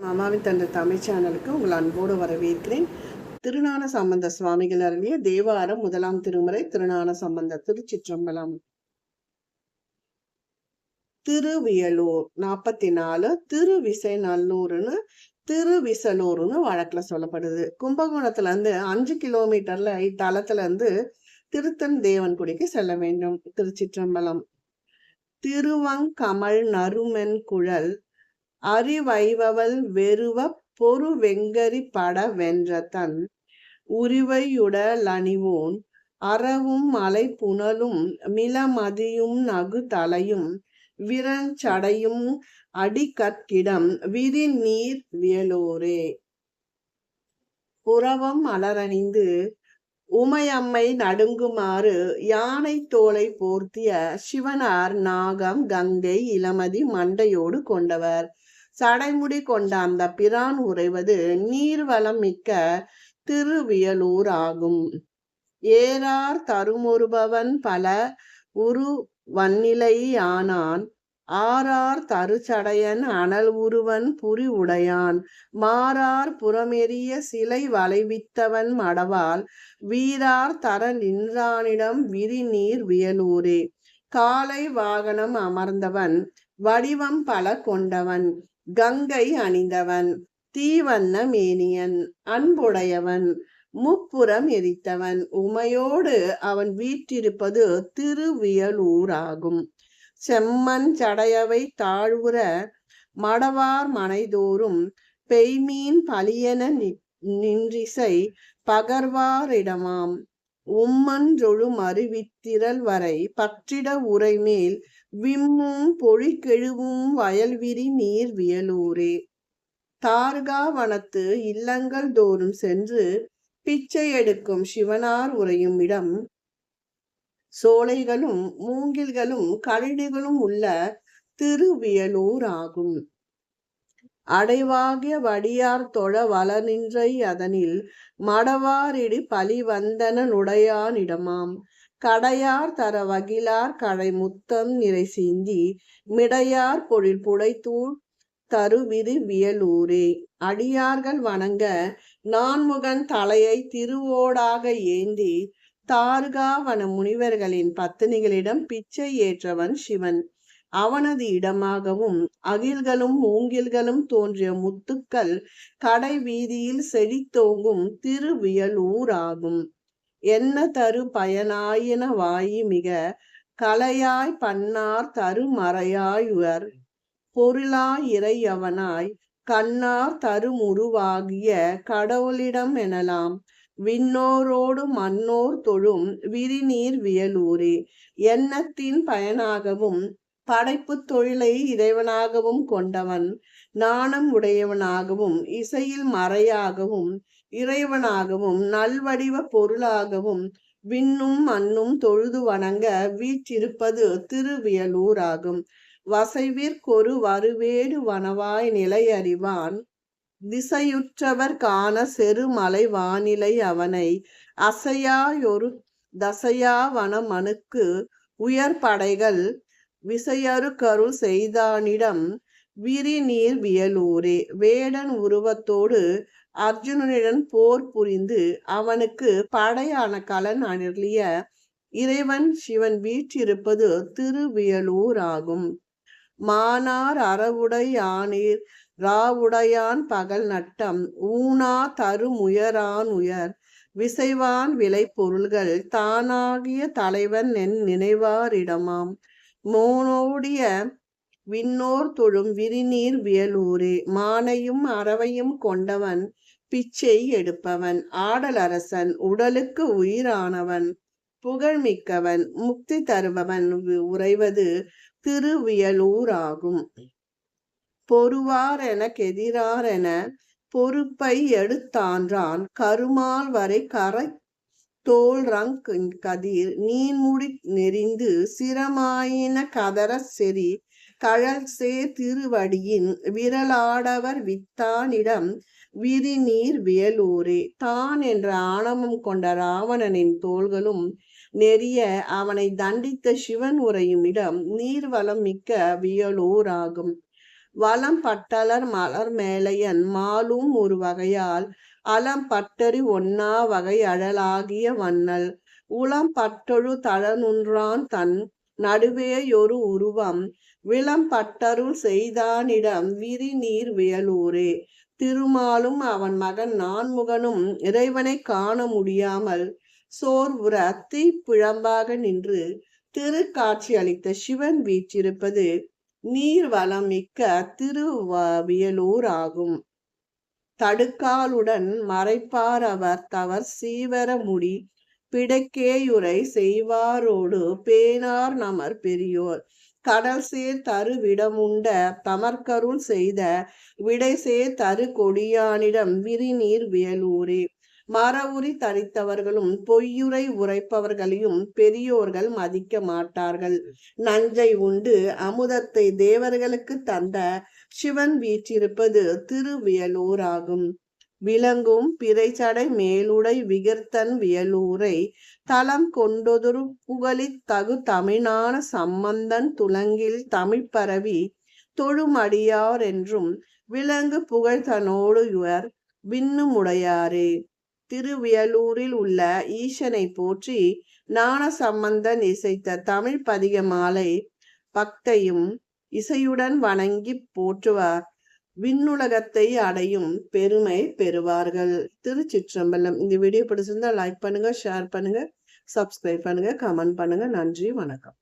மாமாவின் தந்தை தமிழ் சேனலுக்கு உங்கள் அன்போடு வரவேற்கிறேன். திருநான சம்பந்த சுவாமிகள் அருளிய தேவாரம் முதலாம் திருமுறை திருநான சம்பந்த திருச்சிற்றம்பலம் திருவியலூர் நாற்பத்தி நாலு திருவிசை நல்லூர்னு திருவிசலூர்னு வழக்குல சொல்லப்படுது. கும்பகோணத்துல இருந்து அஞ்சு கிலோமீட்டர்ல இத்தலத்துல இருந்து திருத்தன் தேவன்குடிக்கு செல்ல வேண்டும் திருச்சிற்றம்பலம் திருவங்கமல் நறுமென் குழல் அறிவைவல் வெறுவ பொறு வெங்கரி பட வென்ற தன் உரிவையுடலணிவோன் அறவும் மலை புனலும் மிளமதியும் நகு தலையும் விரஞ்சடையும் அடிக்கற்கிடம் விரி நீர் வியலோரே. புறவம் மலரணிந்து உமையம்மை நடுங்குமாறு யானை தோலை போர்த்திய சிவனார் நாகம் கங்கை இளமதி மண்டையோடு கொண்டவர். சடைமுடி கொண்ட அந்த பிரான் உறைவது நீர்வளம் மிக்க திருவியலூர் ஆகும் ஏறார் தருமுறுபவன் பல உரு வன்னிலை ஆனான் ஆறார் தருச்சடையன் அனல் உருவன் புரி உடையான். மாறார் புறமெறிய சிலை வளைவித்தவன் மடவால் வீரார் தர நின்றானிடம் விரி நீர் வியலூரே. காலை வாகனம் அமர்ந்தவன் வடிவம் பல கொண்டவன். கங்கை அணிந்தவன் தீவண்ண மேனியன் அன்புடையவன் முப்புறம் எரித்தவன். உமையோடு அவன் வீற்றிருப்பது திருவியலூராகும். செம்மண் சடையவை தாழ்வுற மடவார் மனைதோறும் பெய்மீன் பலியன நின்றிசை பகர்வாரிடமாம். உம்மன்றொழு அறிவித்திரல் வரை பற்றிட உரைமேல் விம்மும் பொழிக்கெழுவும் வயல்விரி நீர் வியலூரே. தார்காவனத்து இல்லங்கள் தோறும் சென்று பிச்சை எடுக்கும் சிவனார் உறையும் இடம். சோலைகளும் மூங்கில்களும் கரடிகளும் உள்ள திருவியலூர் ஆகும் அடைவாகிய வடியார் தொழ வள நின்றை அதனில் மடவாரிடி பழி வந்தனுடையானிடமாம் கடையார் தர வகிலார் கடை முத்தம் நிறை சிந்தி மிடையார் பொழில் புடைத்தூள் தருவிரு வியலூரே. அடியார்கள் வணங்க நான்முகன் தலையை திருவோடாக ஏந்தி தார்காவன முனிவர்களின் பத்தினிகளிடம் பிச்சை ஏற்றவன் சிவன். அவனது இடமாகவும் அகில்களும் மூங்கில்களும் தோன்றிய முத்துக்கள் கடை வீதியில் செழித்தோங்கும் திருவியலூர் ஆகும் என்ன தரு பயனாயின வாயி மிக? கலையாய் பன்னார் தருமறையாயுவர் பொருளாய் இறையவனாய் கண்ணார் தருமுருவாகிய கடவுளிடம் எனலாம். விண்ணோரோடு மண்ணோர் தொழும் விரிநீர் வியலூரே. எண்ணத்தின் பயனாகவும் படைப்பு தொழிலை இறைவனாகவும் கொண்டவன். நாணம் உடையவனாகவும் இசையில் மறையாகவும் இறைவனாகவும் நல்வடிவ பொருளாகவும் விண்ணும் மண்ணும் தொழுது வணங்க வீற்றிருப்பது திருவியலூர் ஆகும் வசைவிற்கொரு வருவேடு வனவாய் நிலையறிவான். திசையுற்றவர் காண செருமலை வானிலை அவனை. அசையாயொரு தசையா வனமனுக்கு உயர் படைகள் விசையறு கருள் செய்தானிடம் விரிநீர் வியலூரே. வேடன் உருவத்தோடு அர்ஜுனனிடம் போர் புரிந்து அவனுக்கு படையான கலன் அருளிய இறைவன் சிவன் வீற்றிருப்பது திருவியலூர் ஆகும் மானார் அறவுடை ஆனீர் ராவுடையான் பகல் நட்டம். ஊனா தருமுயரான் உயர் விசைவான் விலை பொருள்கள் தானாகிய தலைவன் என் நினைவாரிடமாம். மோனோடிய விண்ணோர் தொழும் விரிநீர் வியலூரே. மானையும் அறவையும் கொண்டவன் பிச்சை எடுப்பவன். ஆடலரசன் உடலுக்கு உயிரானவன். புகழ்மிக்கவன் முக்தி தருபவன் உறைவது திருவியலூராகும். பொறுவார் என கெதிரார் என பொறுப்பை எடுத்தான்றான். கருமால் வரை கரை தோல் ரங் கதிர். நீன்முடி நெறிந்து சிரமாயின கதர செறி கழல் திருவடியின் விரலாடவர் வித்தானிடம் விரிநீர் வேலூரே வியலூரே தான் என்ற ஆணவம் கொண்ட ராவணனின் தோள்களும் நெறிய அவனை தண்டித்த சிவன் உரையும் இடம் நீர்வளம் மிக்க வியலூர் ஆகும் வளம் பட்டலர் மலர் மேலையன் மாலும் ஒரு வகையால் அலம் பட்டறி ஒன்னா வகை அழலாகிய வண்ணல். உளம் பட்டொழு தழனுன்றான் தன் நடுவேயொரு உருவம் விளம்பட்டருள் செய்தானிடம் விரி நீர் வியலூரே. திருமாலும் அவன் மகன் நான்முகனும் இறைவனை காண முடியாமல் சோர்வுற தீப்பிழம்பாக நின்று திருக்காட்சி அளித்த சிவன் வீற்றிருப்பது நீர் வளம் மிக்க திருவியலூர் ஆகும் தடுக்காலுடன் மறைப்பார் அவர் தவர் சீவர முடி பிடைக்கேயுரை செய்வாரோடு பேனார் நமர் பெரியோர். கடல் சேர் தரு விடமுண்ட தமர்க்கருள் செய்த விடை சேர் தரு கொடியானிடம் விரிநீர் வியலூரே. மரவுரி தரித்தவர்களும் பொய்யுரை உரைப்பவர்களையும் பெரியோர்கள் மதிக்க மாட்டார்கள். நஞ்சை உண்டு அமுதத்தை தேவர்களுக்கு தந்த சிவன் வீற்றிருப்பது திருவியலூர் ஆகும் விளங்கும் பிறைச்சடை மேலுடை விகர்த்தன் வியலூரை தலம் கொண்டொதொரு புகழித் தகு தமிழான சம்பந்தன் துலங்கில் தமிழ் பரவி தொழுமடியார் என்றும் விலங்கு புகழ்தனோடு இவர் விண்ணுமுடையாரே. திருவியலூரில் உள்ள ஈசனை போற்றி ஞான சம்பந்தன் இசைத்த தமிழ் பதிக மாலை பக்தையும் இசையுடன் வணங்கி போற்றுவார். விண்ணுலகத்தை அடையும் பெருமை பெறுவார்கள். திருச்சிற்றம்பலம். இந்த வீடியோ பிடிச்சிருந்தா லைக் பண்ணுங்க ஷேர் பண்ணுங்க சப்ஸ்கிரைப் பண்ணுங்க கமெண்ட் பண்ணுங்க. நன்றி வணக்கம்.